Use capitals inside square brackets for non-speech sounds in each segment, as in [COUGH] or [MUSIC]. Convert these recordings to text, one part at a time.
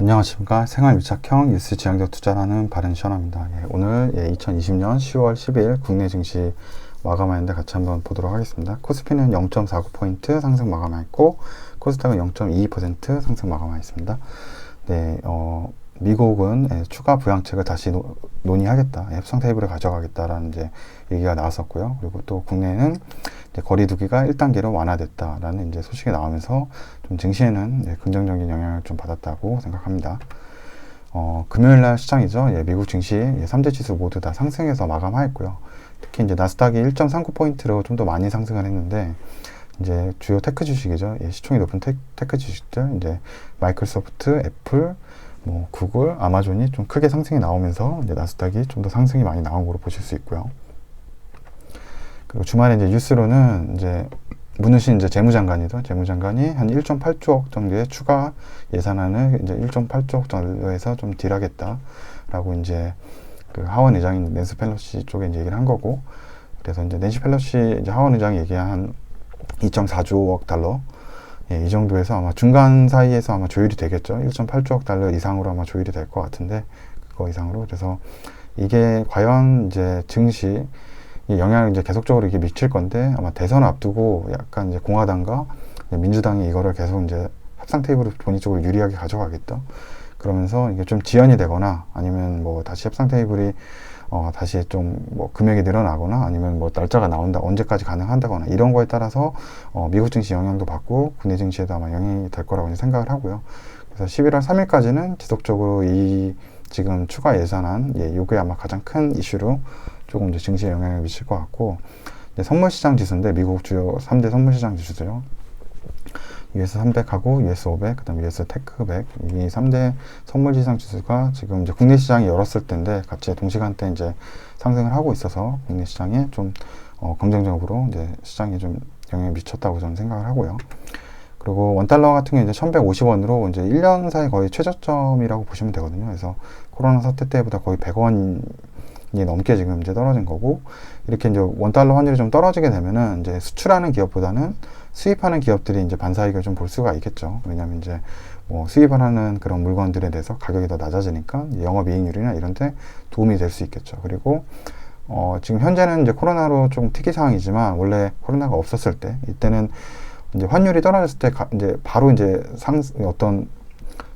안녕하십니까 생활밀착형 뉴스 지향적 투자라는 바른 시원합니다. 예, 오늘 예, 2020년 10월 10일 국내 증시 마감하는데 같이 한번 보도록 하겠습니다. 코스피는 0.49포인트 상승 마감했고 코스닥은 0.22% 상승 마감하였습니다. 네, 어, 미국은 예, 추가 부양책을 다시 노, 논의하겠다, 예, 협상 테이블을 가져가겠다라는 이제 얘기가 나왔었고요. 그리고 또 국내는 거리두기가 1단계로 완화됐다라는 이제 소식이 나오면서 좀 증시에는 예, 긍정적인 영향을 좀 받았다고 생각합니다. 어, 금요일 날 시장이죠. 예, 미국 증시 예, 3대 지수 모두 다 상승해서 마감하였고요. 특히 이제 나스닥이 1.39포인트로 좀 더 많이 상승을 했는데 이제 주요 테크 주식이죠. 예, 시총이 높은 테, 테크 주식들 이제 마이크로소프트, 애플, 뭐 구글, 아마존이 좀 크게 상승이 나오면서 이제 나스닥이 좀 더 상승이 많이 나온 걸로 보실 수 있고요. 그리고 주말에 이제 뉴스로는 이제 문우신 이제 재무장관이죠. 재무장관이 한 1.8조억 정도의 추가 예산안을 이제 1.8조억 정도에서 좀 딜하겠다라고 이제 그 하원 의장인 낸스 펠로시 쪽에 이제 얘기를 한 거고 그래서 이제 낸시 펠로시 이제 하원 의장이 얘기한 2.4조억 달러 예, 이 정도에서 아마 중간 사이에서 아마 조율이 되겠죠. 1.8조억 달러 이상으로 아마 조율이 될 것 같은데 그거 이상으로 그래서 이게 과연 이제 증시 영향을 이제 계속적으로 이게 미칠 건데 아마 대선 앞두고 약간 이제 공화당과 민주당이 이거를 계속 이제 협상 테이블을 본인 쪽으로 유리하게 가져가겠다. 그러면서 이게 좀 지연이 되거나 아니면 뭐 다시 협상 테이블이 어 다시 좀 뭐 금액이 늘어나거나 아니면 뭐 날짜가 나온다 언제까지 가능한다거나 이런 거에 따라서 어 미국 증시 영향도 받고 국내 증시에도 아마 영향이 될 거라고 생각을 하고요. 그래서 11월 3일까지는 지속적으로 이 지금 추가 예산안 예 요게 아마 가장 큰 이슈로 조금 이제 증시에 영향을 미칠 것 같고 선물 시장 지수인데 미국 주요 3대 선물 시장 지수죠. US 300하고 US 500, 그다음 US 테크 100, 이 3대 선물 지상 지수가 지금 이제 국내 시장이 열었을 때인데 같이 동시간대 이제 상승을 하고 있어서 국내 시장에 좀 어, 긍정적으로 이제 시장에 좀 영향을 미쳤다고 저는 생각을 하고요. 그리고 원달러 같은 경우 이제 1150원으로 이제 1년 사이 거의 최저점이라고 보시면 되거든요. 그래서 코로나 사태 때보다 거의 100원 이 넘게 지금 이제 떨어진 거고 이렇게 이제 원달러 환율이 좀 떨어지게 되면은 이제 수출하는 기업보다는 수입하는 기업들이 이제 반사이익을 좀 볼 수가 있겠죠. 왜냐하면 이제 뭐 수입을 하는 그런 물건들에 대해서 가격이 더 낮아지니까 영업이익률이나 이런 데 도움이 될 수 있겠죠. 그리고 어 지금 현재는 이제 코로나로 좀 특이 상황이지만 원래 코로나가 없었을 때 이때는 이제 환율이 떨어졌을 때 가, 이제 바로 이제 상 어떤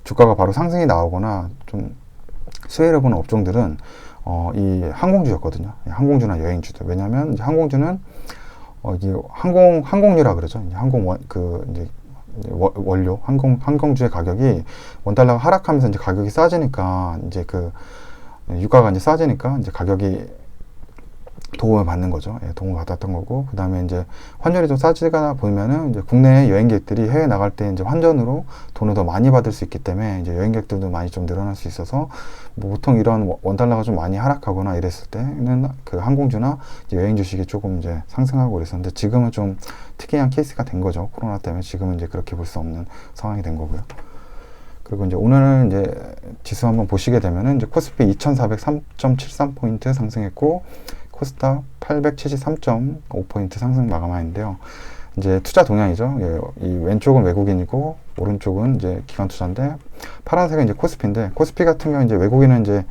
주가가 바로 상승이 나오거나 좀 수혜를 보는 업종들은 어, 이 항공주였거든요. 항공주나 여행주들. 왜냐하면 항공주는 어, 이게 항공 항공유라 그러죠. 항공 원, 그 이제 원료 항공 항공주의 가격이 원 달러가 하락하면서 이제 가격이 싸지니까 이제 그 유가가 이제 싸지니까 이제 가격이 도움을 받는 거죠. 예, 도움을 받았던 거고, 그 다음에 이제 환율이 좀 싸지거나 보면은 이제 국내 여행객들이 해외 나갈 때 이제 환전으로 돈을 더 많이 받을 수 있기 때문에 이제 여행객들도 많이 좀 늘어날 수 있어서 뭐 보통 이런 원달러가 좀 많이 하락하거나 이랬을 때는 그 항공주나 여행 주식이 조금 이제 상승하고 그랬었는데 지금은 좀 특이한 케이스가 된 거죠. 코로나 때문에 지금은 이제 그렇게 볼 수 없는 상황이 된 거고요. 그리고 이제 오늘은 이제 지수 한번 보시게 되면은 이제 코스피 2,403.73포인트 상승했고 코스닥 873.5포인트 상승 마감하는데요. 이제 투자 동향이죠. 예, 이 왼쪽은 외국인이고 오른쪽은 이제 기관 투자인데 파란색은 이제 코스피인데 코스피 같은 경우 이제 외국인은 이제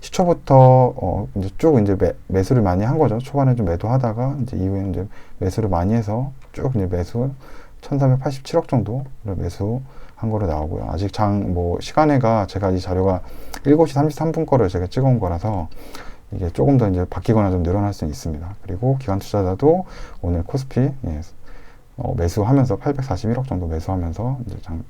시초부터 어 이제 쭉 이제 매, 매수를 많이 한 거죠. 초반에 좀 매도하다가 이제 이후에 이제 매수를 많이 해서 쭉 이제 매수 1,387억 정도를 매수 한 거로 나오고요. 아직 장 뭐 시간에가 제가 이 자료가 7시 33분 거를 제가 찍어온 거라서 이게 조금 더 이제 바뀌거나 좀 늘어날 수 있습니다. 그리고 기관 투자자도 오늘 코스피 예, 어, 매수하면서 841억 정도 매수하면서 이제 장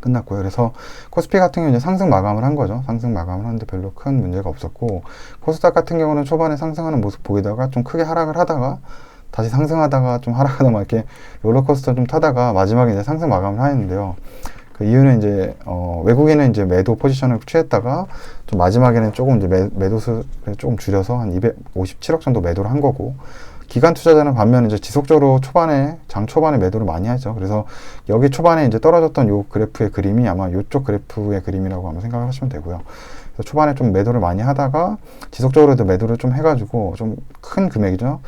끝났고요. 그래서 코스피 같은 경우는 상승 마감을 한 거죠. 상승 마감을 하는데 별로 큰 문제가 없었고 코스닥 같은 경우는 초반에 상승하는 모습 보이다가 좀 크게 하락을 하다가 다시 상승하다가 좀 하락하다 막 이렇게 롤러코스터 좀 타다가 마지막에 이제 상승 마감을 하였는데요. 그 이유는 이제 어, 외국인은 이제 매도 포지션을 취했다가 좀 마지막에는 조금 이제 매, 매도수를 조금 줄여서 한 257억 정도 매도를 한 거고 기관 투자자는 반면 이제 지속적으로 초반에 장 초반에 매도를 많이 하죠. 그래서 여기 초반에 이제 떨어졌던 요 그래프의 그림이 아마 요쪽 그래프의 그림이라고 아마 생각을 하시면 되고요. 그래서 초반에 좀 매도를 많이 하다가 지속적으로도 매도를 좀 해가지고 좀 큰 금액이죠.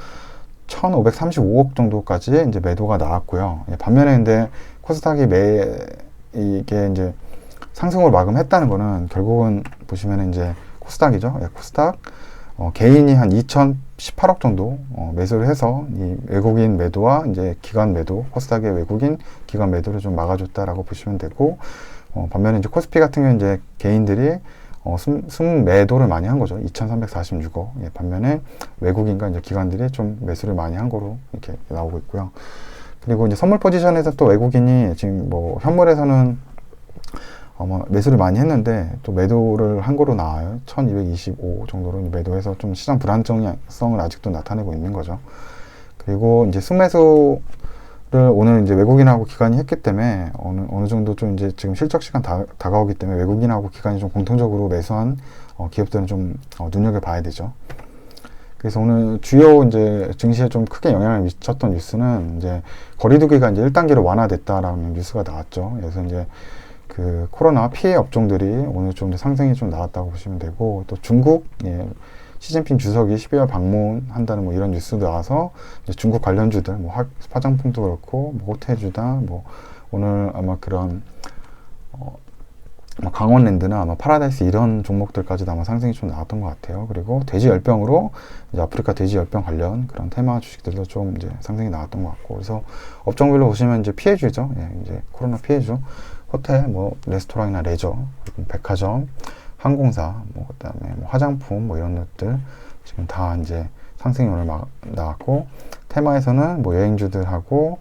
1,535억 정도까지 이제 매도가 나왔고요. 예, 반면에 근데 코스닥이 매 이게 이제 상승을 마감했다는 거는 결국은 보시면 이제 코스닥이죠. 예, 코스닥 어, 개인이 한 2,018억 정도 어, 매수를 해서 이 외국인 매도와 이제 기관 매도, 코스닥의 외국인 기관 매도를 좀 막아줬다라고 보시면 되고 어, 반면에 이제 코스피 같은 경우는 이제 개인들이 어, 순, 순 매도를 많이 한 거죠. 2,346억. 예, 반면에 외국인과 이제 기관들이 좀 매수를 많이 한 거로 이렇게 나오고 있고요. 그리고 이제 선물 포지션에서 또 외국인이 지금 뭐 현물에서는 아마 매수를 많이 했는데 또 매도를 한 거로 나와요. 1225 정도로 매도해서 좀 시장 불안정성을 아직도 나타내고 있는 거죠. 그리고 이제 순매수 를 오늘 이제 외국인하고 기관이 했기 때문에 어느 어느 정도 좀 이제 지금 실적 시간 다, 다가오기 때문에 외국인하고 기관이 좀 공통적으로 매수한 어, 기업들은 좀 어, 눈여겨 봐야 되죠. 그래서 오늘 주요 이제 증시에 좀 크게 영향을 미쳤던 뉴스는 이제 거리두기가 이제 1단계로 완화됐다라는 뉴스가 나왔죠. 그래서 이제 그 코로나 피해 업종들이 오늘 좀 상승이 좀 나왔다고 보시면 되고 또 중국 예, 시진핑 주석이 12월 방문한다는 뭐 이런 뉴스도 나와서 중국 관련주들 뭐 화, 화장품도 그렇고 뭐 호텔주다 뭐 오늘 아마 그런 어, 강원랜드나 아마 파라다이스 이런 종목들까지도 아마 상승이 좀 나왔던 것 같아요. 그리고 돼지 열병으로 이제 아프리카 돼지 열병 관련 그런 테마 주식들도 좀 이제 상승이 나왔던 것 같고 그래서 업종별로 보시면 이제 피해주죠. 예, 이제 코로나 피해주 호텔, 뭐 레스토랑이나 레저, 백화점, 항공사, 뭐 그다음에 뭐 화장품 뭐 이런 것들 지금 다 이제 상승이 오늘 막 나왔고 테마에서는 뭐 여행주들하고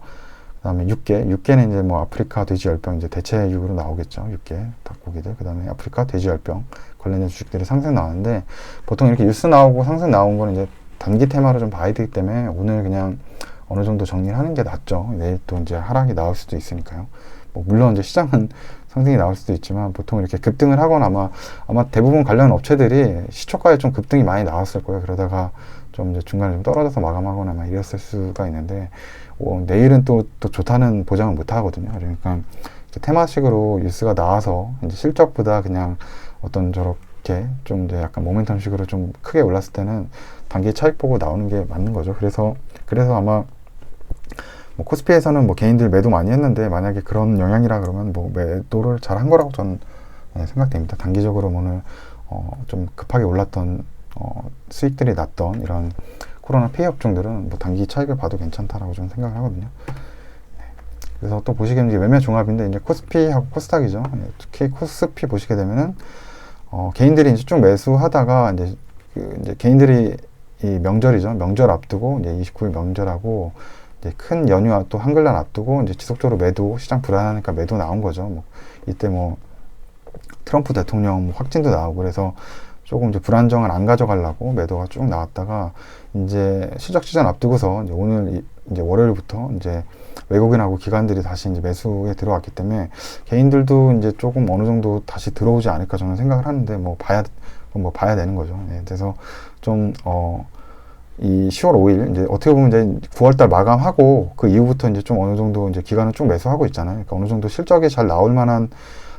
그다음에 육계, 육계는 이제 뭐 아프리카 돼지열병 이제 대체육으로 나오겠죠. 육계 닭고기들. 그다음에 아프리카 돼지열병 관련된 주식들이 상승 나왔는데 보통 이렇게 뉴스 나오고 상승 나온 거는 이제 단기 테마로 좀 봐야 되기 때문에 오늘 그냥 어느 정도 정리를 하는 게 낫죠. 내일 또 이제 하락이 나올 수도 있으니까요. 뭐 물론 이제 시장은 [LAUGHS] 상승이 나올 수도 있지만 보통 이렇게 급등을 하거나 아마 아마 대부분 관련 업체들이 시초가에 좀 급등이 많이 나왔을 거예요. 그러다가 좀 이제 중간에 좀 떨어져서 마감하거나 막 이랬을 수가 있는데 어, 내일은 또, 또 좋다는 보장을 못 하거든요. 그러니까 테마식으로 뉴스가 나와서 이제 실적보다 그냥 어떤 저렇게 좀 이제 약간 모멘텀식으로 좀 크게 올랐을 때는 단기 차익 보고 나오는 게 맞는 거죠. 그래서 그래서 아마 뭐 코스피에서는 뭐 개인들 매도 많이 했는데 만약에 그런 영향이라 그러면 뭐 매도를 잘 한 거라고 저는 네, 생각됩니다. 단기적으로 오늘 어, 좀 급하게 올랐던 어, 수익들이 났던 이런 코로나 피해 업종들은 뭐 단기 차익을 봐도 괜찮다라고 저는 생각을 하거든요. 네. 그래서 또 보시기에는 이제 매매 종합인데 이제 코스피하고 코스닥이죠. 네, 특히 코스피 보시게 되면은 어, 개인들이 이제 쭉 매수하다가 이제 그 이제 개인들이 이 명절이죠. 명절 앞두고 이제 29일 명절하고 이제 큰 연휴와 또 한글날 앞두고 이제 지속적으로 매도 시장 불안하니까 매도 나온 거죠. 뭐 이때 뭐 트럼프 대통령 뭐 확진도 나오고 그래서 조금 이제 불안정을 안 가져가려고 매도가 쭉 나왔다가 이제 시작 시장 앞두고서 이제 오늘 이제 월요일부터 이제 외국인하고 기관들이 다시 이제 매수에 들어왔기 때문에 개인들도 이제 조금 어느 정도 다시 들어오지 않을까 저는 생각을 하는데 뭐 봐야 뭐 봐야 되는 거죠. 네, 그래서 좀 어 이 10월 5일 이제 어떻게 보면 이제 9월달 마감하고 그 이후부터 이제 좀 어느 정도 이제 기간을 쭉 매수하고 있잖아요. 그러니까 어느 정도 실적이 잘 나올 만한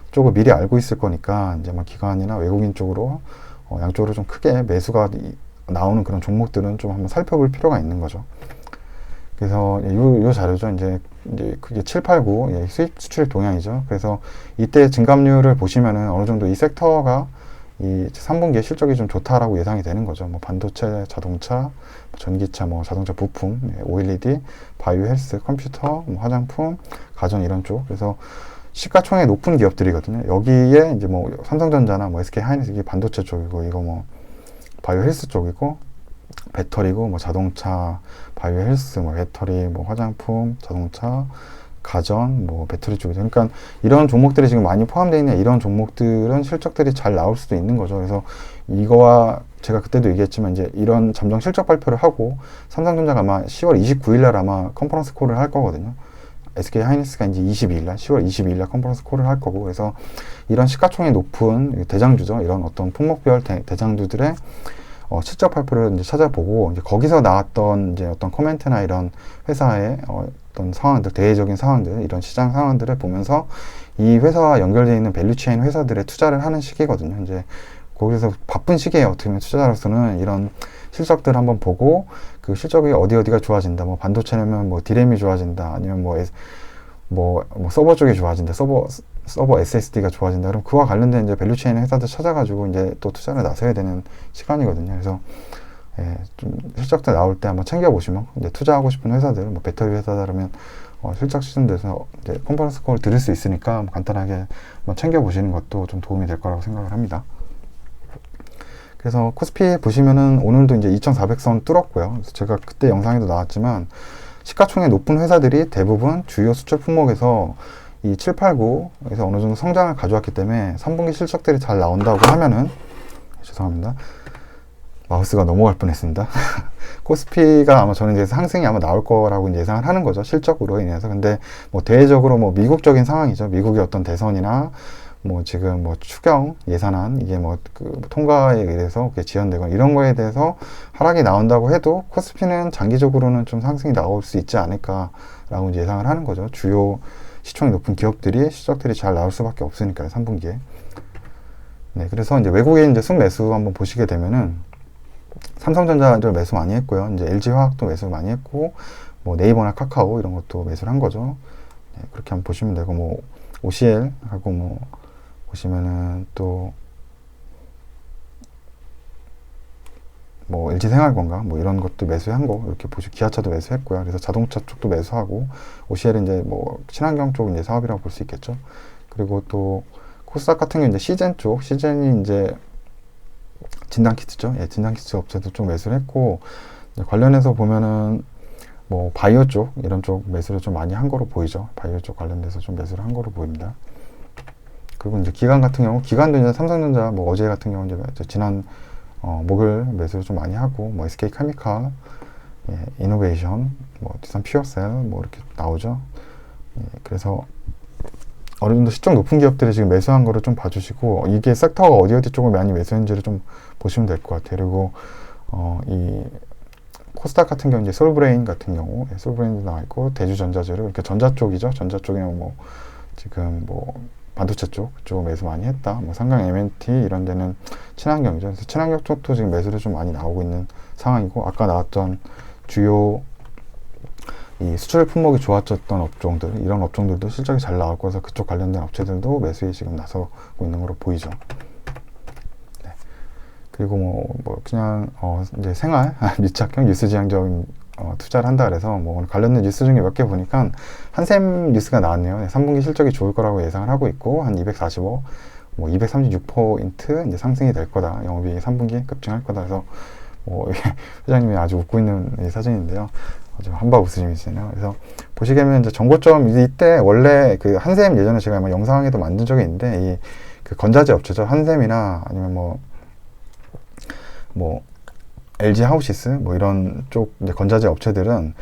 쪽을 미리 알고 있을 거니까 이제 막 기관이나 외국인 쪽으로 어, 양쪽으로 좀 크게 매수가 나오는 그런 종목들은 좀 한번 살펴볼 필요가 있는 거죠. 그래서 요, 요 자료죠. 이제, 이제 그게 7, 8, 9 예, 수입 수출 동향이죠. 그래서 이때 증감률을 보시면은 어느 정도 이 섹터가 이 3분기에 실적이 좀 좋다라고 예상이 되는 거죠. 뭐 반도체, 자동차, 전기차, 뭐 자동차 부품, OLED, 바이오 헬스, 컴퓨터, 뭐 화장품, 가전 이런 쪽. 그래서 시가총액 높은 기업들이거든요. 여기에 이제 뭐 삼성전자나 뭐 SK 하이닉스 이게 반도체 쪽이고 이거 뭐 바이오 헬스 쪽이고 배터리고 뭐 자동차, 바이오 헬스, 뭐 배터리, 뭐 화장품, 자동차, 가전, 뭐 배터리 쪽이죠. 그러니까 이런 종목들이 지금 많이 포함되어 있는 이런 종목들은 실적들이 잘 나올 수도 있는 거죠. 그래서 이거와 제가 그때도 얘기했지만 이제 이런 잠정 실적 발표를 하고 삼성전자가 아마 10월 29일 날 아마 컨퍼런스 콜을 할 거거든요. SK 하이닉스가 이제 22일 날, 10월 22일 날 컨퍼런스 콜을 할 거고, 그래서 이런 시가총액 높은 대장주죠. 이런 어떤 품목별 대, 장주들의 어, 실적 발표를 이제 찾아보고, 이제 거기서 나왔던 이제 어떤 코멘트나 이런 회사의 어, 어떤 상황들, 대외적인 상황들, 이런 시장 상황들을 보면서 이 회사와 연결되어 있는 밸류체인 회사들의 투자를 하는 시기거든요. 이제 거기서 바쁜 시기에 어떻게 보면 투자자로서는 이런 실적들 한번 보고 그 실적이 어디 어디가 좋아진다. 뭐 반도체면 뭐 디램이 좋아진다. 아니면 뭐, 뭐, 뭐 서버 쪽이 좋아진다, 서버 서버 SSD가 좋아진다. 그럼 그와 관련된 이제 밸류체인 회사들 찾아가지고 이제 또 투자를 나서야 되는 시간이거든요. 그래서 예, 좀 실적들 나올 때 한번 챙겨 보시면 이제 투자하고 싶은 회사들, 뭐 배터리 회사다라면 어, 실적 시즌 돼서 이제 컨퍼런스 콜 들을 수 있으니까 뭐 간단하게 한번 챙겨 보시는 것도 좀 도움이 될 거라고 생각을 합니다. 그래서 코스피 보시면은 오늘도 이제 2,400선 뚫었고요. 그래서 제가 그때 영상에도 나왔지만 시가총액 높은 회사들이 대부분 주요 수출 품목에서 이 7, 8, 9에서 어느 정도 성장을 가져왔기 때문에 3분기 실적들이 잘 나온다고 하면은 죄송합니다. 마우스가 넘어갈 뻔했습니다. [LAUGHS] 코스피가 아마 저는 이제 상승이 아마 나올 거라고 예상을 하는 거죠. 실적으로 인해서. 근데 뭐 대외적으로 뭐 미국적인 상황이죠. 미국의 어떤 대선이나 뭐 지금 뭐 추경 예산안 이게 뭐 그 통과에 의해서 지연되거나 이런 거에 대해서 하락이 나온다고 해도 코스피는 장기적으로는 좀 상승이 나올 수 있지 않을까라고 이제 예상을 하는 거죠. 주요 시총이 높은 기업들이 실적들이 잘 나올 수밖에 없으니까요. 3분기에. 네, 그래서 이제 외국인 이제 순매수 한번 보시게 되면은 삼성전자를 매수 많이 했고요. 이제 LG화학도 매수 많이 했고, 뭐 네이버나 카카오 이런 것도 매수를 한 거죠. 네, 그렇게 한번 보시면 되고, 뭐 OCL 하고 뭐 보시면은 또 뭐 LG 생활건강 뭐 이런 것도 매수한 거 이렇게 보시 기아차도 매수했고요. 그래서 자동차 쪽도 매수하고 OCL은 이제 뭐 친환경 쪽 이제 사업이라고 볼 수 있겠죠. 그리고 또 코스닥 같은 경우 이제 시젠 쪽 시젠이 이제 진단 키트죠. 예, 진단 키트 업체도 좀 매수를 했고 관련해서 보면은 뭐 바이오 쪽 이런 쪽 매수를 좀 많이 한 거로 보이죠. 바이오 쪽 관련돼서 좀 매수를 한 거로 보입니다. 그리고 이제 기관 같은 경우 기관도 이제 삼성전자 뭐 어제 같은 경우 이제 지난 어, 목을 매수를 좀 많이 하고 뭐 SK 카미칼, 예, 이노베이션, 뭐 디산 퓨어셀 뭐 이렇게 나오죠. 예, 그래서 어느 정도 시점 높은 기업들이 지금 매수한 거를 좀 봐주시고 이게 섹터가 어디 어디 쪽을 많이 매수했는지를 좀 보시면 될 것 같아요. 그리고 어, 이 코스닥 같은 경우 이제 솔브레인 같은 경우 예, 솔브레인도 나와 있고 대주전자재료 이렇게 전자 쪽이죠. 전자 쪽이면 뭐 지금 뭐 반도체 쪽, 그쪽 매수 많이 했다. 뭐 상강 MNT 이런 데는 친환경이죠. 그래서 친환경 쪽도 지금 매수를 좀 많이 나오고 있는 상황이고 아까 나왔던 주요 이 수출 품목이 좋아졌던 업종들 이런 업종들도 실적이 잘 나왔고 해서 그쪽 관련된 업체들도 매수에 지금 나서고 있는 걸로 보이죠. 네. 그리고 뭐, 뭐 그냥 어 이제 생활 [LAUGHS] 밀착형 뉴스지향적인 어, 투자를 한다 그래서 뭐 관련된 뉴스 중에 몇 개 보니까 한샘 뉴스가 나왔네요. 네, 3분기 실적이 좋을 거라고 예상을 하고 있고 한 245, 뭐 236포인트 이제 상승이 될 거다. 영업이익 3분기 급증할 거다. 그래서 뭐 [LAUGHS] 회장님이 아주 웃고 있는 사진인데요. 아주 한바 웃으시네요. 그래서 보시게면 이제 정보점 이때 원래 그 한샘 예전에 제가 뭐 영상에도 만든 적이 있는데 이 그 건자재 업체죠. 한샘이나 아니면 뭐뭐 뭐 LG 하우시스 뭐 이런 쪽 이제 건자재 업체들은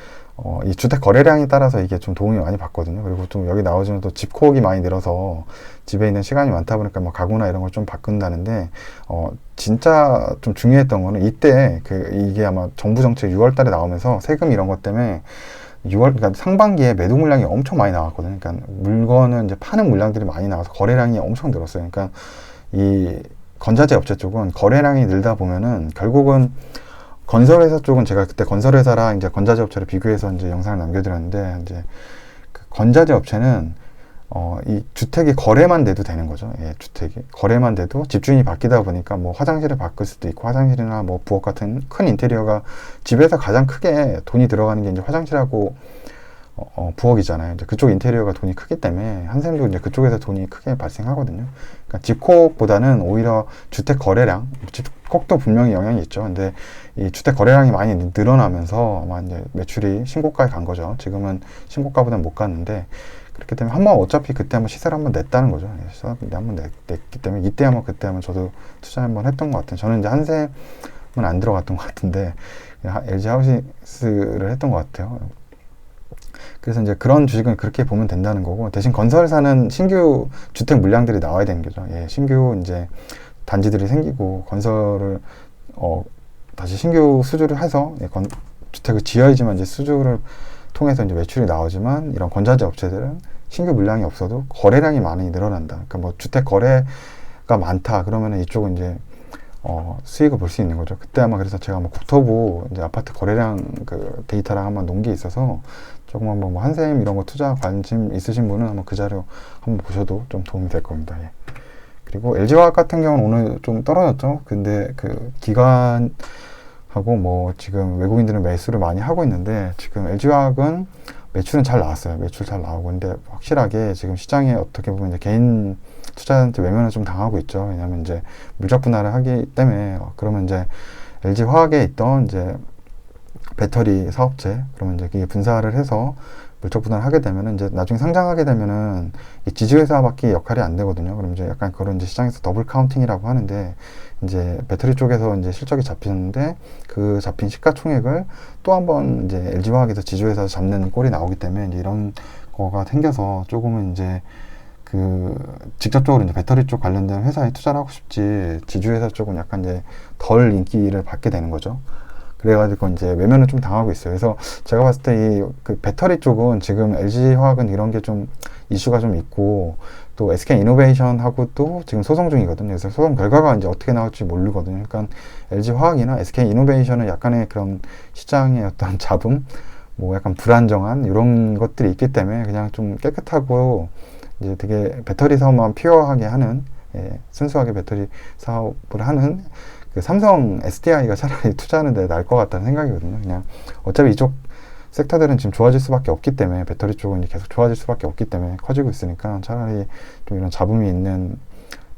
어, 이 주택 거래량에 따라서 이게 좀 도움이 많이 받거든요. 그리고 좀 여기 나오지만 또 집콕이 많이 늘어서 집에 있는 시간이 많다 보니까 뭐 가구나 이런 걸 좀 바꾼다는데 어, 진짜 좀 중요했던 거는 이때 그 이게 아마 정부 정책 6월 달에 나오면서 세금 이런 것 때문에 6월 그러니까 상반기에 매도 물량이 엄청 많이 나왔거든요. 그러니까 물건은 이제 파는 물량들이 많이 나와서 거래량이 엄청 늘었어요. 그러니까 이 건자재 업체 쪽은 거래량이 늘다 보면은 결국은 건설회사 쪽은 제가 그때 건설회사랑 이제 건자재 업체를 비교해서 이제 영상을 남겨드렸는데 이제 그 건자재 업체는 어, 이 주택이 거래만 돼도 되는 거죠. 예, 주택이 거래만 돼도 집주인이 바뀌다 보니까 뭐 화장실을 바꿀 수도 있고 화장실이나 뭐 부엌 같은 큰 인테리어가 집에서 가장 크게 돈이 들어가는 게 이제 화장실하고 어, 어, 부엌이잖아요. 이제 그쪽 인테리어가 돈이 크기 때문에 한샘도 이제 그쪽에서 돈이 크게 발생하거든요. 그러니까 집콕보다는 오히려 주택 거래량, 집콕도 분명히 영향이 있죠. 근데 이 주택 거래량이 많이 늘어나면서 아마 이제 매출이 신고가에 간 거죠. 지금은 신고가보다는 못 갔는데 그렇기 때문에 한 번 어차피 그때 한번 시세를 한번 냈다는 거죠. 예, 시세 한번 냈, 냈기 때문에 이때 한번 그때 한번 저도 투자 한번 했던 것 같아요. 저는 이제 한샘은 안 들어갔던 것 같은데 LG 하우시스를 했던 것 같아요. 그래서 이제 그런 주식은 그렇게 보면 된다는 거고 대신 건설사는 신규 주택 물량들이 나와야 되는 거죠. 예, 신규 이제 단지들이 생기고 건설을 어 다시 신규 수주를 해서 예, 건, 주택을 지어야지만 이제 수주를 통해서 이제 매출이 나오지만 이런 건자재 업체들은 신규 물량이 없어도 거래량이 많이 늘어난다. 그러니까 뭐 주택 거래가 많다 그러면은 이쪽은 이제 어, 수익을 볼 수 있는 거죠. 그때 아마 그래서 제가 뭐 국토부 이제 아파트 거래량 그 데이터랑 한번 놓은 게 있어서 조금 한번 뭐 한샘 이런 거 투자 관심 있으신 분은 한번 그 자료 한번 보셔도 좀 도움이 될 겁니다. 예. 그리고 LG화학 같은 경우는 오늘 좀 떨어졌죠. 근데 그 기간 하고 뭐 지금 외국인들은 매수를 많이 하고 있는데 지금 LG화학은 매출은 잘 나왔어요. 매출 잘 나오고 근데 확실하게 지금 시장에 어떻게 보면 이제 개인 투자한테 외면을 좀 당하고 있죠. 왜냐하면 이제 물적 분할을 하기 때문에 어, 그러면 이제 LG 화학에 있던 이제 배터리 사업체 그러면 이제 이게 분사를 해서 물적 분할을 하게 되면은 이제 나중에 상장하게 되면은 이 지주회사밖에 역할이 안 되거든요. 그럼 이제 약간 그런 이제 시장에서 더블 카운팅이라고 하는데 이제 배터리 쪽에서 이제 실적이 잡히는데 그 잡힌 시가총액을 또 한번 이제 LG화학에서 지주회사 잡는 꼴이 나오기 때문에 이제 이런 거가 생겨서 조금은 이제 그 직접적으로 이제 배터리 쪽 관련된 회사에 투자를 하고 싶지 지주회사 쪽은 약간 이제 덜 인기를 받게 되는 거죠. 그래가지고 이제 외면을 좀 당하고 있어요. 그래서 제가 봤을 때 이 그 배터리 쪽은 지금 LG 화학은 이런 게 좀 이슈가 좀 있고 또 SK 이노베이션하고도 지금 소송 중이거든요. 그래서 소송 결과가 이제 어떻게 나올지 모르거든요. 그러니까 LG 화학이나 SK 이노베이션은 약간의 그런 시장의 어떤 [LAUGHS] 잡음, 뭐 약간 불안정한 이런 것들이 있기 때문에 그냥 좀 깨끗하고 이제 되게 배터리 사업만 피어하게 하는 예, 순수하게 배터리 사업을 하는 그 삼성 SDI가 차라리 [LAUGHS] 투자하는 데 나을 것 같다는 생각이거든요. 그냥 어차피 이쪽 섹터들은 지금 좋아질 수밖에 없기 때문에 배터리 쪽은 계속 좋아질 수밖에 없기 때문에 커지고 있으니까 차라리 좀 이런 잡음이 있는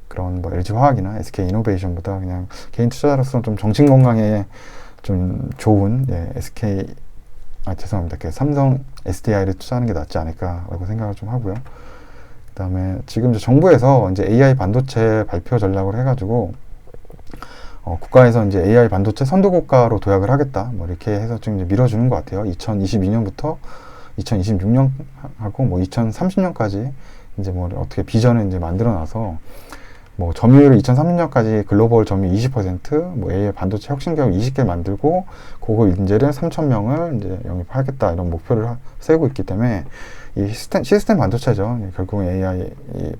그런 뭐 LG 화학이나 SK 이노베이션보다 그냥 개인 투자자로서는 좀 정신 건강에 좀 좋은 예, SK 아 죄송합니다. 그 삼성 SDI를 투자하는 게 낫지 않을까라고 생각을 좀 하고요. 그다음에 지금 이제 정부에서 이제 AI 반도체 발표 전략을 해가지고 어, 국가에서 이제 AI 반도체 선도 국가로 도약을 하겠다. 뭐 이렇게 해서 좀 이제 밀어주는 것 같아요. 2022년부터 2026년 하고 뭐 2030년까지 이제 뭐 어떻게 비전을 이제 만들어 놔서 뭐 점유율을 2030년까지 글로벌 점유율 20%, 뭐 AI 반도체 혁신 기업 20개 만들고 고급 인재를 3천 명을 이제 영입하겠다 이런 목표를 하, 세우고 있기 때문에 이 시스템, 시스템 반도체죠. 결국 AI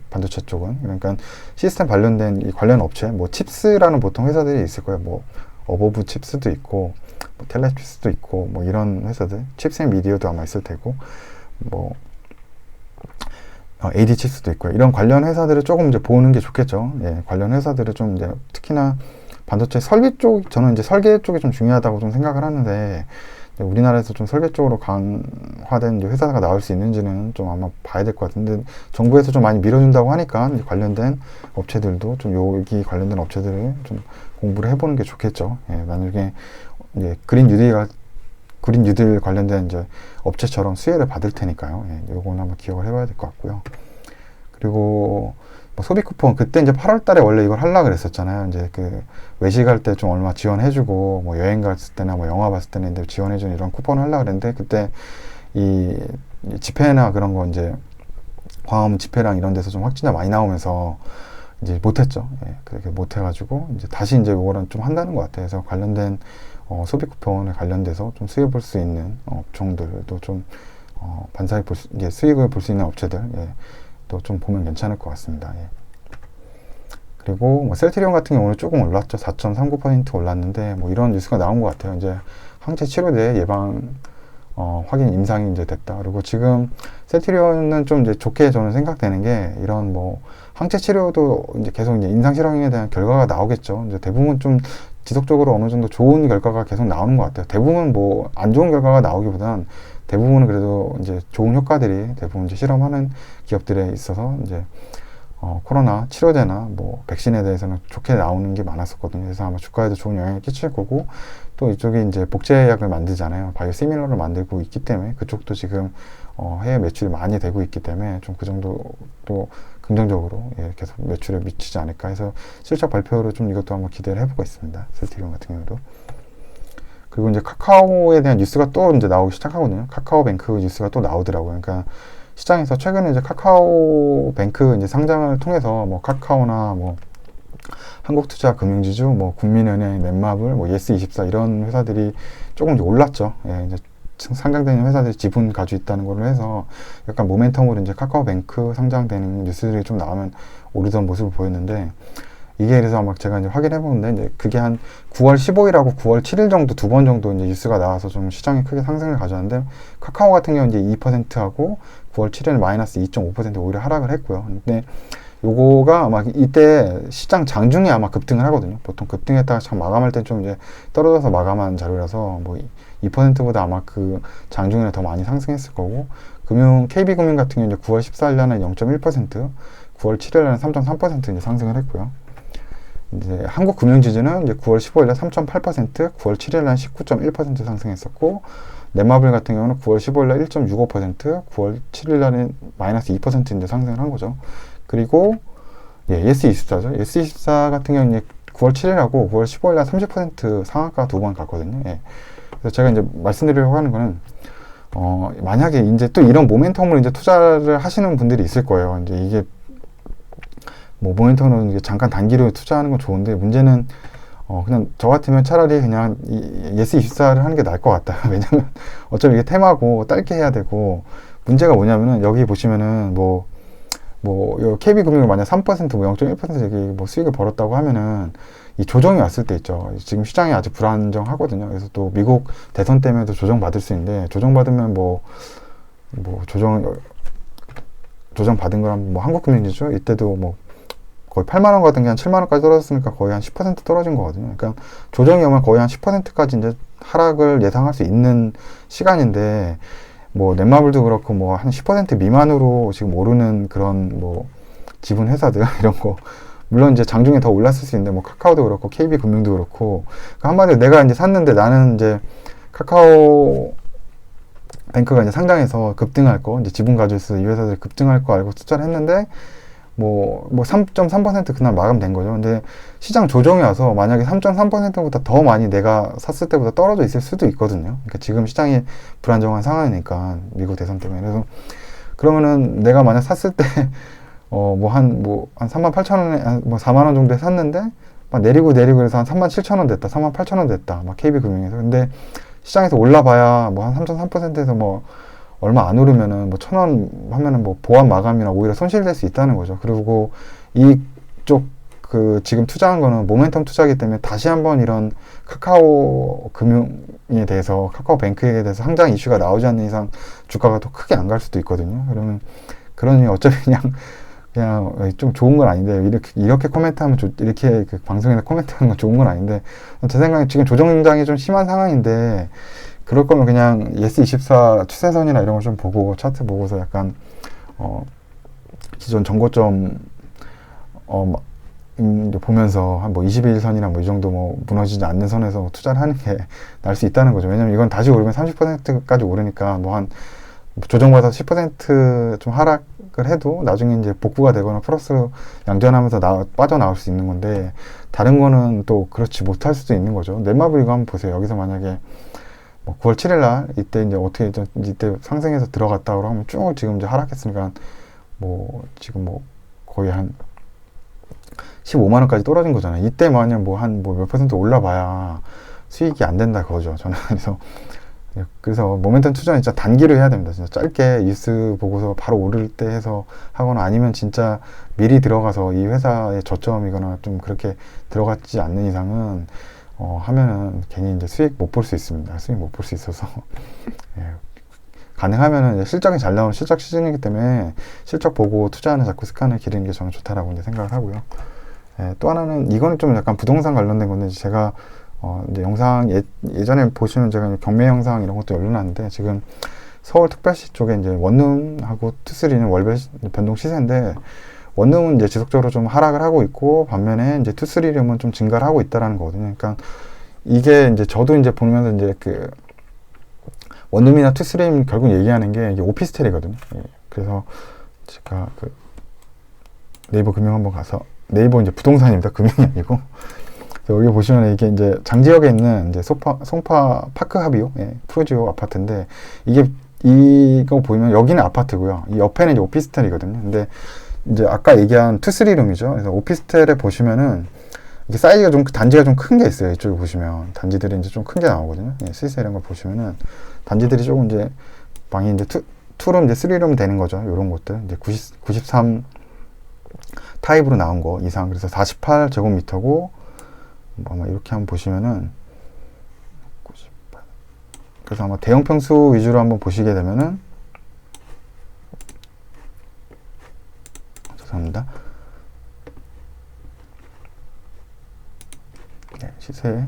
반도체 쪽은. 그러니까 시스템 관련된 이 관련 업체, 뭐 칩스라는 보통 회사들이 있을 거예요. 뭐 어버브 칩스도 있고, 뭐 텔레칩스도 있고, 뭐 이런 회사들, 칩스 앤 미디어도 아마 있을 테고, 뭐 어, AD 칩스도 있고요. 이런 관련 회사들을 조금 이제 보는 게 좋겠죠. 예, 관련 회사들을 좀 이제 특히나 반도체 설비 쪽, 저는 이제 설계 쪽이 좀 중요하다고 좀 생각을 하는데, 우리나라에서 좀 설계 쪽으로 강화된 회사가 나올 수 있는지는 좀 아마 봐야 될 것 같은데 정부에서 좀 많이 밀어준다고 하니까 관련된 업체들도 좀 여기 관련된 업체들을 좀 공부를 해보는 게 좋겠죠. 예, 만약에 이제 그린 뉴딜 그린 뉴딜 관련된 이제 업체처럼 수혜를 받을 테니까요. 예, 요거는 한번 기억을 해봐야 될 것 같고요. 그리고 뭐 소비 쿠폰 그때 이제 8월 달에 원래 이걸 하려 그랬었잖아요. 이제 그 외식할 때 좀 얼마 지원해 주고 뭐 여행 갔을 때나 뭐 영화 봤을 때는 이제 지원해 주는 이런 쿠폰을 하려 그랬는데 그때 이, 이 집회나 그런 거 이제 광화문 집회랑 이런 데서 좀 확진자 많이 나오면서 이제 못했죠. 예, 그렇게 못해가지고 이제 다시 이제 이거는 좀 한다는 것 같아요. 그래서 관련된 어, 소비 쿠폰에 관련돼서 좀 수익 볼수 있는 업종들도 좀 어, 반사익 볼 수, 이게 수익을 볼 수 있는 업체들 예, 또좀 보면 괜찮을 것 같습니다. 예. 그리고 뭐 셀트리온 같은 경우는 조금 올랐죠. 4.39% 올랐는데 뭐 이런 뉴스가 나온 것 같아요. 이제 항체 치료제 예방 어, 확인 임상이 이제 됐다. 그리고 지금 셀트리온은 좀 이제 좋게 저는 생각되는 게 이런 뭐 항체 치료도 이제 계속 이제 임상 실험에 대한 결과가 나오겠죠. 이제 대부분 좀 지속적으로 어느 정도 좋은 결과가 계속 나오는 것 같아요. 대부분 뭐 안 좋은 결과가 나오기보단 대부분은 그래도 이제 좋은 효과들이 대부분 이제 실험하는 기업들에 있어서 이제 어, 코로나 치료제나 뭐 백신에 대해서는 좋게 나오는 게 많았었거든요. 그래서 아마 주가에도 좋은 영향을 끼칠 거고 또 이쪽이 이제 복제약을 만들잖아요. 바이오 시밀러를 만들고 있기 때문에 그쪽도 지금 어, 해외 매출이 많이 되고 있기 때문에 좀 그 정도도 긍정적으로 예, 계속 매출에 미치지 않을까 해서 실적 발표로 좀 이것도 한번 기대를 해보고 있습니다. 셀티리온 같은 경우도. 그리고 이제 카카오에 대한 뉴스가 또 이제 나오기 시작하거든요. 카카오뱅크 뉴스가 또 나오더라고요. 그러니까 시장에서 최근에 이제 카카오뱅크 이제 상장을 통해서 뭐 카카오나 뭐 한국투자금융지주, 뭐 국민은행, 넷마블, 뭐 예스24 이런 회사들이 조금 이제 올랐죠. 예, 이제 상장되는 회사들이 지분 가지고 있다는 걸로 해서 약간 모멘텀으로 이제 카카오뱅크 상장되는 뉴스들이 좀 나오면 오르던 모습을 보였는데 이게 그래서 막 제가 이제 확인해 보는데 이제 그게 한 9월 15일하고 9월 7일 정도 두 번 정도 이제 뉴스가 나와서 좀 시장이 크게 상승을 가져왔는데 카카오 같은 경우는 이제 2%하고 9월 7일 마이너스 2.5% 오히려 하락을 했고요. 근데 요거가 아마 이때 시장 장중에 아마 급등을 하거든요. 보통 급등했다가 참 마감할 때 좀 이제 떨어져서 마감한 자료라서 뭐 2%보다 아마 그 장중에 더 많이 상승했을 거고 금융 KB금융 같은 경우는 이제 9월 14일 날은 0.1%, 9월 7일 날은 3.3% 이제 상승을 했고요. 이제 한국금융지주는 이제 9월 15일 날 3.8%, 9월 7일 날 19.1% 상승했었고 넷마블 같은 경우는 9월 15일 날 1.65%, 9월 7일 날은 마이너스 2% 이제 상승을 한 거죠. 그리고 예, 예스24죠. 예스24 같은 경우는 이제 9월 7일하고 9월 15일 날 30% 상한가 두 번 갔거든요. 예. 그래서 제가 이제 말씀드리려고 하는 거는 어, 만약에 이제 또 이런 모멘텀으로 이제 투자를 하시는 분들이 있을 거예요. 이제 이게 뭐 이제 잠깐 단기로 투자하는 건 좋은데 문제는 어, 그냥 저 같으면 차라리 그냥 이 예스 24를 하는 게 나을 것 같다. [LAUGHS] 왜냐면 어차피 이게 테마고 짧게 해야 되고 문제가 뭐냐면은 여기 보시면은 뭐 뭐, KB금융을 만약 3%, 뭐 0.1% 여기 뭐 수익을 벌었다고 하면은 이 조정이 왔을 때 있죠. 지금 시장이 아직 불안정하거든요. 그래서 또 미국 대선 때문에도 조정 받을 수 있는데, 조정 받으면 뭐, 뭐, 조정, 조정 받은 거랑 뭐 한국 금융지주 이때도 뭐 거의 8만 원 같은 게 한 7만 원까지 떨어졌으니까 거의 한 10% 떨어진 거거든요. 그러니까 조정이 오면 거의 한 10%까지 이제 하락을 예상할 수 있는 시간인데, 뭐 넷마블도 그렇고 뭐 한 10% 미만으로 지금 오르는 그런 뭐 지분 회사들 [LAUGHS] 이런 거. 물론 이제 장중에 더 올랐을 수 있는데 뭐 카카오도 그렇고 KB 금융도 그렇고. 그러니까 한마디로 내가 이제 샀는데 나는 이제 카카오 뱅크가 이제 상장해서 급등할 거 이제 지분 가질 수이 회사들이 급등할 거 알고 투자를 했는데 뭐, 뭐 3.3% 그날 마감된 거죠. 근데 시장 조정이 와서 만약에 3.3%보다 더 많이 내가 샀을 때보다 떨어져 있을 수도 있거든요. 그러니까 지금 시장이 불안정한 상황이니까 미국 대선 때문에. 그래서 그러면은 내가 만약 샀을 때, [LAUGHS] 어, 뭐 한, 뭐, 한 3만 8천 원에, 뭐 4만 원 정도에 샀는데, 막 내리고 내리고 그래서 한 3만 7천 원 됐다, 3만 8천 원 됐다, 막 KB금융에서. 근데 시장에서 올라봐야 뭐 한 3.3%에서 뭐 얼마 안 오르면은 뭐 천 원 하면은 뭐 보안 마감이나 오히려 손실될 수 있다는 거죠. 그리고 이쪽 그 지금 투자한 거는 모멘텀 투자기 때문에 다시 한번 이런 카카오 금융에 대해서 카카오 뱅크에 대해서 상장 이슈가 나오지 않는 이상 주가가 더 크게 안 갈 수도 있거든요. 그러면 그러니 어차피 [LAUGHS] 그냥 그냥 좀 좋은 건 아닌데 이렇게 이렇게 코멘트하면 조, 이렇게 그 방송에서 코멘트하는 건 좋은 건 아닌데 제 생각에 지금 조정장이 좀 심한 상황인데 그럴 거면 그냥 예스24 추세선이나 이런 거좀 보고 차트 보고서 약간 어 기존 정고점 어 음, 보면서 한 뭐 21선이나 뭐 이 정도 뭐 무너지지 않는 선에서 투자를 하는 게 [LAUGHS] 나을 수 있다는 거죠. 왜냐면 이건 다시 오르면 30%까지 오르니까 뭐 한 조정받아서 10%좀 하락을 해도 나중에 이제 복구가 되거나 플러스로 양전하면서 나, 빠져나올 수 있는 건데 다른 거는 또 그렇지 못할 수도 있는 거죠. 넷마블 이거 한번 보세요. 여기서 만약에 뭐 9월 7일 날 이때 이제 어떻게 이때 상승해서 들어갔다고 하면 쭉 지금 이제 하락했으니까 뭐 지금 뭐 거의 한 15만 원까지 떨어진 거잖아요. 이때 만약 뭐 한 뭐 몇 퍼센트 올라봐야 수익이 안 된다 그거죠. 저는 [LAUGHS] 그래서 그래서 모멘텀 투자는 진짜 단기로 해야 됩니다. 진짜 짧게 뉴스 보고서 바로 오를 때 해서 하거나 아니면 진짜 미리 들어가서 이 회사의 저점이거나 좀 그렇게 들어갔지 않는 이상은 어, 하면은 괜히 이제 수익 못 볼 수 있습니다. 수익 못 볼 수 있어서. [LAUGHS] 예. 가능하면은 실적이 잘 나오는 실적 시즌이기 때문에 실적 보고 투자하는 자꾸 습관을 기르는 게 저는 좋다라고 이제 생각을 하고요. 예, 또 하나는 이거는 좀 약간 부동산 관련된 건데 제가 어, 이제 영상 예, 예전에 보시면 제가 경매 영상 이런 것도 올려놨는데 지금 서울 특별시 쪽에 이제 원룸하고 투쓰리는 월별 변동 시세인데 원룸은 이제 지속적으로 좀 하락을 하고 있고 반면에 이제 투쓰리룸은 좀 증가를 하고 있다라는 거거든요. 그러니까 이게 이제 저도 이제 보면서 이제 그 원룸이나 투쓰리룸 결국 얘기하는 게 이게 오피스텔이거든요. 예. 그래서 제가 그 네이버 금융 한번 가서 네이버 이제 부동산입니다. [LAUGHS] 금융이 아니고. 여기 보시면 이게 이제 장지역에 있는 이제 소파, 송파 파크 하비오, 예, 프로지오 아파트인데 이게 이거 보면 여기는 아파트고요. 이 옆에는 이제 오피스텔이거든요. 근데 이제 아까 얘기한 투쓰리룸이죠. 그래서 오피스텔에 보시면은 이게 사이즈가 좀 단지가 좀 큰 게 있어요. 이쪽에 보시면 단지들이 이제 좀 큰 게 나오거든요. 예, 스위스 이런 거 보시면은 단지들이 조금 이제 방이 이제 투, 투룸 이제 쓰리룸 되는 거죠. 이런 것들 이제 90, 93 타입으로 나온 거 이상 그래서 48 제곱미터고 뭐 아마 이렇게 한번 보시면은 98. 그래서 아마 대형 평수 위주로 한번 보시게 되면은 죄송합니다. 네, 시세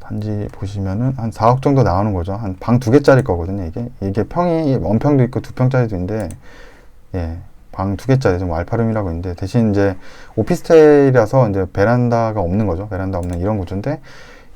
단지 보시면은 한 4억 정도 나오는 거죠. 한 방 두 개짜리 거거든요. 이게 이게 평이 원평도 있고 두 평짜리도 있는데 예. 방 두 개짜리 좀 알파룸이라고 있는데 대신 이제 오피스텔이라서 이제 베란다가 없는 거죠. 베란다 없는 이런 구조인데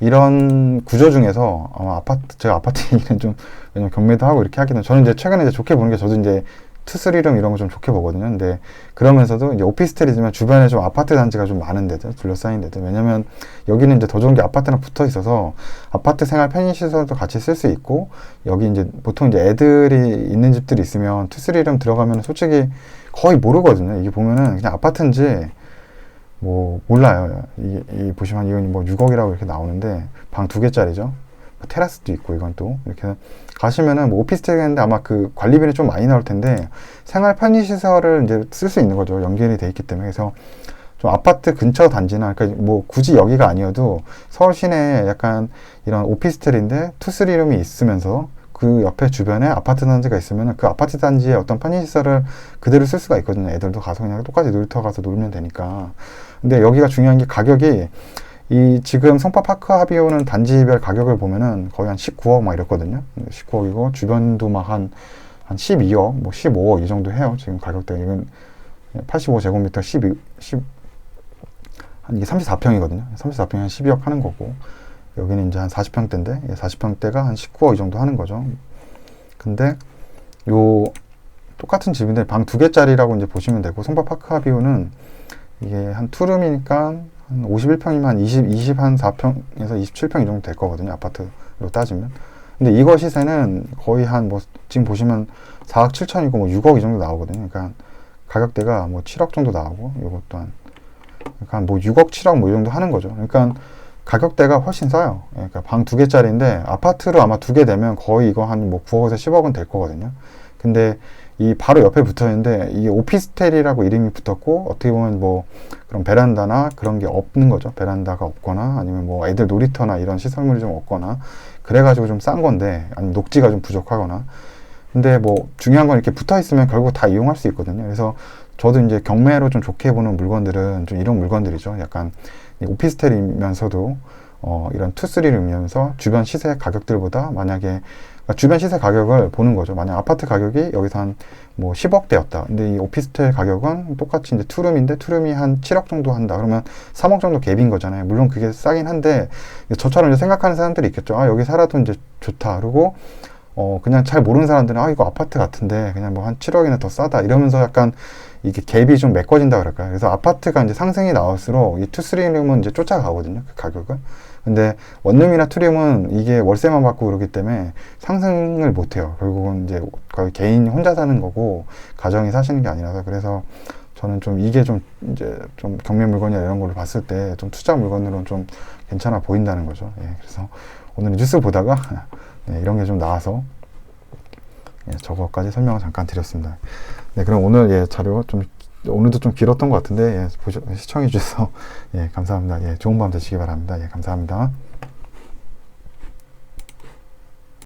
이런 구조 중에서 아마 아파트 제가 아파트 [LAUGHS] 얘기는 좀 왜냐면 경매도 하고 이렇게 하기는 저는 이제 최근에 이제 좋게 보는 게 저도 이제 투쓰리룸 이런 거 좀 좋게 보거든요. 근데 그러면서도 이제 오피스텔이지만 주변에 좀 아파트 단지가 좀 많은 데들 둘러싸인 데들 왜냐면 여기는 이제 더 좋은 게 아파트랑 붙어 있어서 아파트 생활 편의 시설도 같이 쓸 수 있고 여기 이제 보통 이제 애들이 있는 집들이 있으면 투쓰리룸 들어가면 솔직히 거의 모르거든요. 이게 보면은 그냥 아파트인지 뭐 몰라요. 이, 이 보시면 이건 뭐 6억이라고 이렇게 나오는데 방 두 개짜리죠. 뭐 테라스도 있고 이건 또 이렇게 가시면은 뭐 오피스텔인데 아마 그 관리비는 좀 많이 나올 텐데 생활 편의 시설을 이제 쓸 수 있는 거죠. 연결이 돼 있기 때문에 그래서 좀 아파트 근처 단지나 그러니까 뭐 굳이 여기가 아니어도 서울 시내에 약간 이런 오피스텔인데 투쓰리룸이 있으면서 그 옆에 주변에 아파트 단지가 있으면 그 아파트 단지의 어떤 편의시설을 그대로 쓸 수가 있거든요. 애들도 가서 그냥 똑같이 놀이터 가서 놀면 되니까. 근데 여기가 중요한 게 가격이 이 지금 성파 파크 하비오는 단지별 가격을 보면은 거의 한 19억 막 이랬거든요. 19억이고 주변도 막 한 한 12억, 뭐 15억 이 정도 해요. 지금 가격대가 이건 85제곱미터 12, 10, 한 이게 34평이거든요. 34평이 한 12억 하는 거고 여기는 이제 한 40평대인데 40평대가 한 19억 이 정도 하는 거죠. 근데 요 똑같은 집인데 방 두 개짜리라고 이제 보시면 되고 송파 파크 하비오는 이게 한 투룸이니까 한 51평이면 한 20, 20, 한 4평에서 27평 이 정도 될 거거든요. 아파트로 따지면. 근데 이거 시세는 거의 한 뭐 지금 보시면 4억 7천이고 뭐 6억 이 정도 나오거든요. 그러니까 가격대가 뭐 7억 정도 나오고 이것도 한 그러니까 뭐 6억 7억 뭐 이 정도 하는 거죠. 그러니까 가격대가 훨씬 싸요. 그러니까 방 두 개짜리인데 아파트로 아마 두 개 되면 거의 이거 한 뭐 9억에서 10억은 될 거거든요. 근데 이 바로 옆에 붙어 있는데 이게 오피스텔이라고 이름이 붙었고 어떻게 보면 뭐 그런 베란다나 그런 게 없는 거죠. 베란다가 없거나 아니면 뭐 애들 놀이터나 이런 시설물이 좀 없거나 그래가지고 좀 싼 건데 아니면 녹지가 좀 부족하거나 근데 뭐 중요한 건 이렇게 붙어 있으면 결국 다 이용할 수 있거든요. 그래서 저도 이제 경매로 좀 좋게 보는 물건들은 좀 이런 물건들이죠. 약간 오피스텔이면서도 어, 이런 투쓰리룸이면서 주변 시세 가격들보다 만약에 그러니까 주변 시세 가격을 보는 거죠. 만약 아파트 가격이 여기서 한 뭐 10억대였다. 근데 이 오피스텔 가격은 똑같이 이제 투룸인데 투룸이 한 7억 정도 한다. 그러면 3억 정도 갭인 거잖아요. 물론 그게 싸긴 한데 저처럼 이제 생각하는 사람들이 있겠죠. 아, 여기 살아도 이제 좋다. 그리고 어, 그냥 잘 모르는 사람들은 아, 이거 아파트 같은데 그냥 뭐 한 7억이나 더 싸다. 이러면서 약간 이게 갭이 좀 메꿔진다 그럴까요? 그래서 아파트가 이제 상승이 나올수록 이 투쓰리룸은 이제 쫓아가거든요. 그 가격을. 근데 원룸이나 투룸은 이게 월세만 받고 그러기 때문에 상승을 못 해요. 결국은 이제 거의 개인 혼자 사는 거고 가정이 사시는 게 아니라서 그래서 저는 좀 이게 좀 이제 좀 경매 물건이나 이런 걸로 봤을 때 좀 투자 물건으로는 좀 괜찮아 보인다는 거죠. 예, 그래서 오늘 뉴스 보다가 [LAUGHS] 네, 이런 게 좀 나와서 예, 저거까지 설명을 잠깐 드렸습니다. 네, 그럼 오늘 예, 자료 좀 오늘도 좀 길었던 것 같은데 예, 시청해 주셔서 [LAUGHS] 예, 감사합니다. 예, 좋은 밤 되시기 바랍니다. 예, 감사합니다.